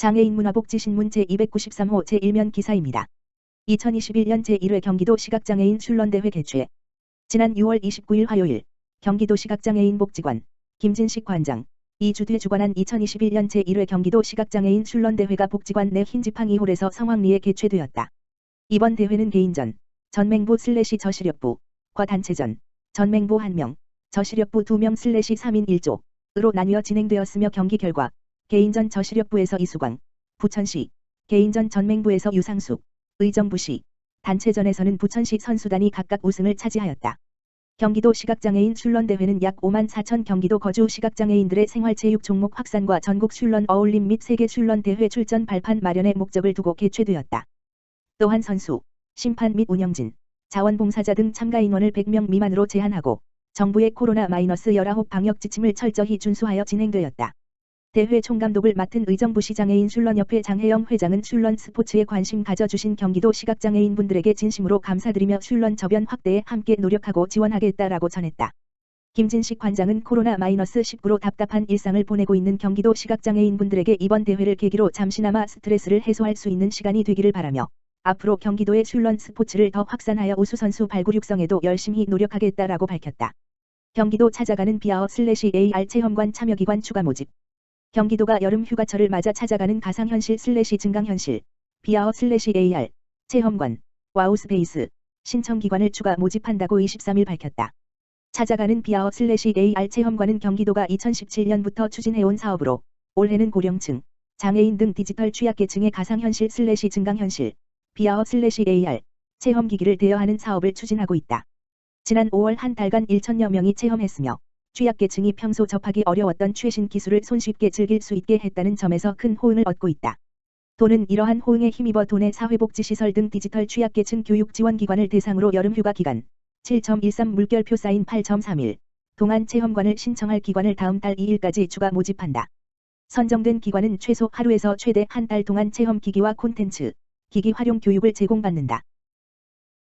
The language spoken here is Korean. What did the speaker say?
장애인 문화복지신문 제293호 제1면 기사입니다. 2021년 제1회 경기도 시각장애인 순런대회 개최 지난 6월 29일 화요일 경기도 시각장애인 복지관 김진식 관장 이주뒤 주관한 2021년 제1회 경기도 시각장애인 순런대회가 복지관 내 흰지팡 2홀에서 성황리에 개최되었다. 이번 대회는 개인전, 전맹부 슬래시 저시력부, 과 단체전, 전맹부 1명, 저시력부 2명 슬래시 3인 1조으로 나뉘어 진행되었으며 경기 결과 개인전 저시력부에서 이수광, 부천시, 개인전 전맹부에서 유상숙, 의정부시, 단체전에서는 부천시 선수단이 각각 우승을 차지하였다. 경기도 시각장애인 순런대회는 약 5만 4천 경기도 거주 시각장애인들의 생활체육 종목 확산과 전국 순런 어울림 및 세계 순런대회 출전 발판 마련의 목적을 두고 개최되었다. 또한 선수, 심판 및 운영진, 자원봉사자 등 참가 인원을 100명 미만으로 제한하고 정부의 코로나-19 방역 지침을 철저히 준수하여 진행되었다. 대회 총감독을 맡은 의정부 시 장애인 순런협회 장혜영 회장은 순런 스포츠에 관심 가져주신 경기도 시각장애인 분들에게 진심으로 감사드리며 순런 저변 확대에 함께 노력하고 지원하겠다라고 전했다. 김진식 관장은 코로나-19로 답답한 일상을 보내고 있는 경기도 시각장애인 분들에게 이번 대회를 계기로 잠시나마 스트레스를 해소할 수 있는 시간이 되기를 바라며 앞으로 경기도의 순런 스포츠를 더 확산하여 우수 선수 발굴 육성에도 열심히 노력하겠다라고 밝혔다. 경기도 찾아가는 비아어 슬래시 AR 체험관 참여기관 추가 모집 경기도가 여름 휴가철을 맞아 찾아가는 가상현실 슬래시 증강현실, 비아어 슬래시 AR, 체험관, 와우스페이스, 신청기관을 추가 모집한다고 23일 밝혔다. 찾아가는 비아어 슬래시 AR 체험관은 경기도가 2017년부터 추진해온 사업으로 올해는 고령층, 장애인 등 디지털 취약계층의 가상현실 슬래시 증강현실, 비아어 슬래시 AR, 체험기기를 대여하는 사업을 추진하고 있다. 지난 5월 한 달간 1천여 명이 체험했으며 취약계층이 평소 접하기 어려웠던 최신 기술을 손쉽게 즐길 수 있게 했다는 점에서 큰 호응을 얻고 있다. 도는 이러한 호응에 힘입어 도내 사회복지시설 등 디지털 취약계층 교육지원기관을 대상으로 여름휴가 기간 7.13 물결표 사인 8.31 동안 체험관을 신청할 기관을 다음 달 2일까지 추가 모집한다. 선정된 기관은 최소 하루에서 최대 한 달 동안 체험 기기와 콘텐츠, 기기 활용 교육을 제공받는다.